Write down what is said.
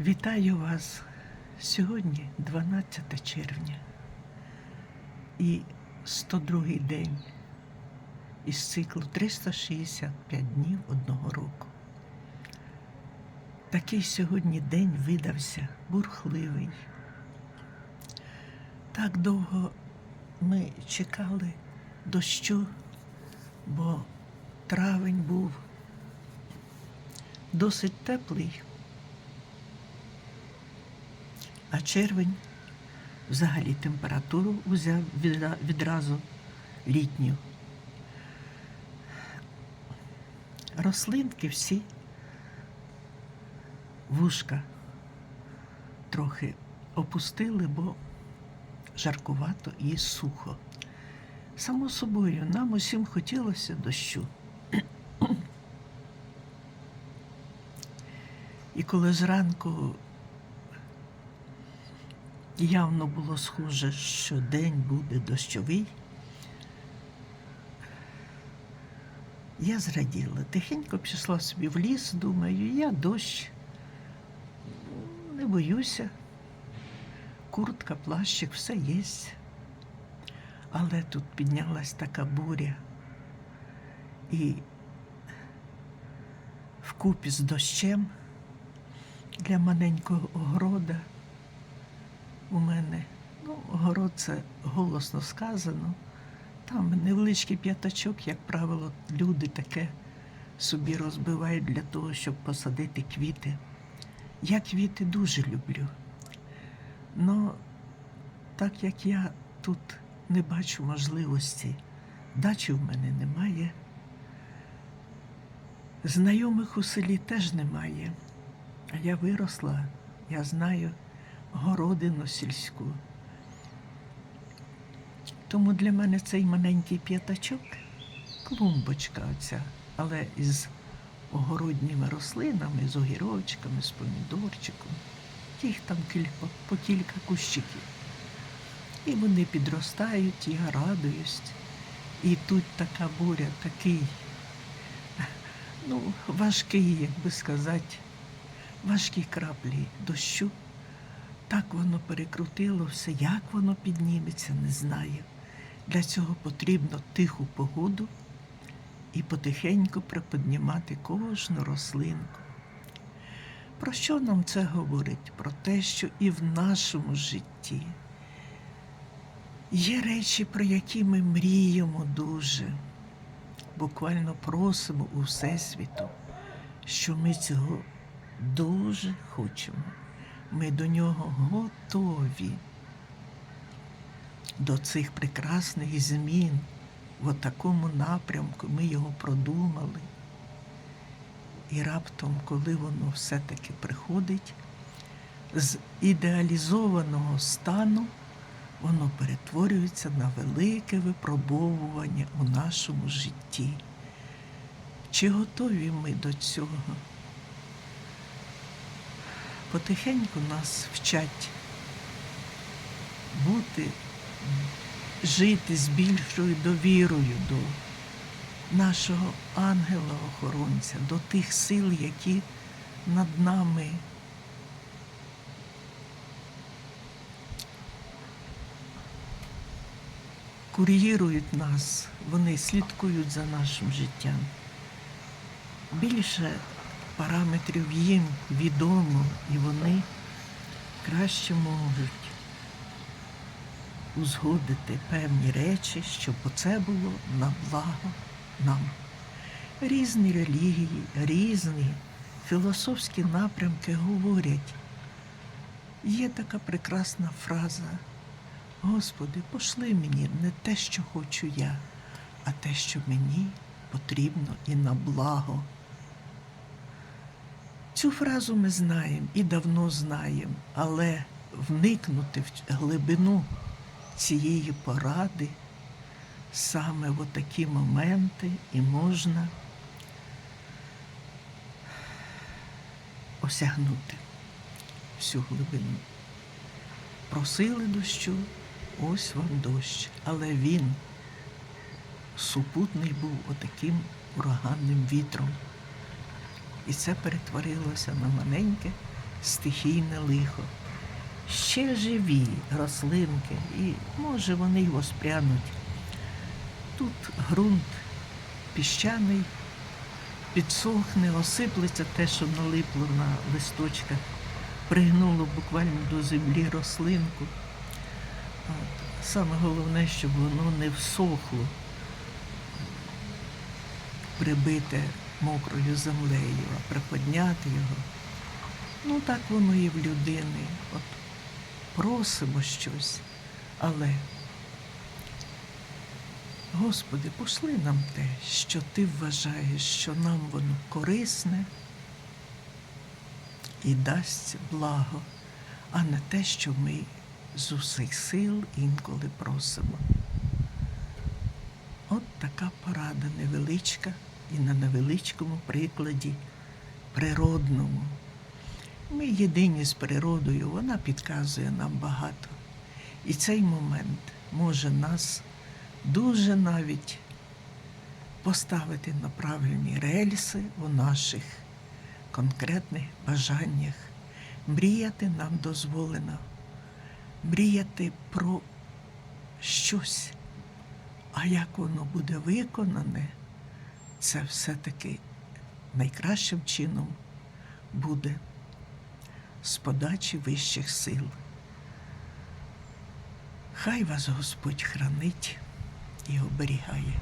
Вітаю вас сьогодні 12 червня і 102 день із циклу 365 днів одного року. Такий сьогодні день видався бурхливий. Так довго ми чекали дощу, бо травень був досить теплий. А червень взагалі температуру взяв відразу літню. Рослинки всі вушка трохи опустили, бо жаркувато і сухо. Само собою, нам усім хотілося дощу. І коли зранку явно було схоже, що день буде дощовий. Я зраділа, тихенько пішла собі в ліс, думаю, я дощ, не боюся, куртка, плащик, все є. Але тут піднялась така буря. І вкупі з дощем для маленького огорода у мене. Ну, город це голосно сказано. Там невеличкий п'ятачок, як правило, люди таке собі розбивають для того, щоб посадити квіти. Я квіти дуже люблю. Но так як я тут не бачу можливості, дачі в мене немає, знайомих у селі теж немає. А я виросла, я знаю городину сільську. Тому для мене цей маленький п'ятачок клумбочка оця, але із огородніми рослинами, з огірочками, з помідорчиком. Їх там кілька, по кілька кущиків. І вони підростають, я радуюсь. І тут така буря, такий, ну, важкий, як би сказати, важкі краплі дощу. Так воно перекрутило все, як воно підніметься, не знаю. Для цього потрібно тиху погоду і потихеньку приподнімати кожну рослинку. Про що нам це говорить? Про те, що і в нашому житті є речі, про які ми мріємо дуже, буквально просимо у Всесвіту, що ми цього дуже хочемо. Ми до нього готові, до цих прекрасних змін в такому напрямку. Ми його продумали. І раптом, коли воно все-таки приходить, з ідеалізованого стану воно перетворюється на велике випробовування у нашому житті. Чи готові ми до цього? Потихеньку нас вчать бути, жити з більшою довірою до нашого ангела-охоронця, до тих сил, які над нами кур'єрують нас, вони слідкують за нашим життям. Більше параметрів їм відомо, і вони краще можуть узгодити певні речі, щоб це було на благо нам. Різні релігії, різні філософські напрямки говорять. Є така прекрасна фраза. Господи, пошли мені не те, що хочу я, а те, що мені потрібно і на благо. Цю фразу ми знаємо і давно знаємо, але вникнути в глибину цієї поради саме в такі моменти і можна осягнути всю глибину. Просили дощу, ось вам дощ, але він супутний був отаким ураганним вітром. І це перетворилося на маленьке стихійне лихо. Ще живі рослинки, і може вони й воспрянуть. Тут ґрунт піщаний, підсохне, осиплеться те, що налипло на листочках, пригнуло буквально до землі рослинку. Саме головне, щоб воно не всохло, прибите мокрою землею, а приподняти його. Ну, так воно і в людини. От просимо щось, але, Господи, пошли нам те, що Ти вважаєш, що нам воно корисне і дасть благо, а не те, що ми з усіх сил інколи просимо. От така порада невеличка і на невеличкому прикладі природному. Ми єдині з природою, вона підказує нам багато. І цей момент може нас дуже навіть поставити на правильні рельси у наших конкретних бажаннях. Мріяти нам дозволено, мріяти про щось. А як воно буде виконане, це все-таки найкращим чином буде з подачі вищих сил. Хай вас Господь хранить і оберігає.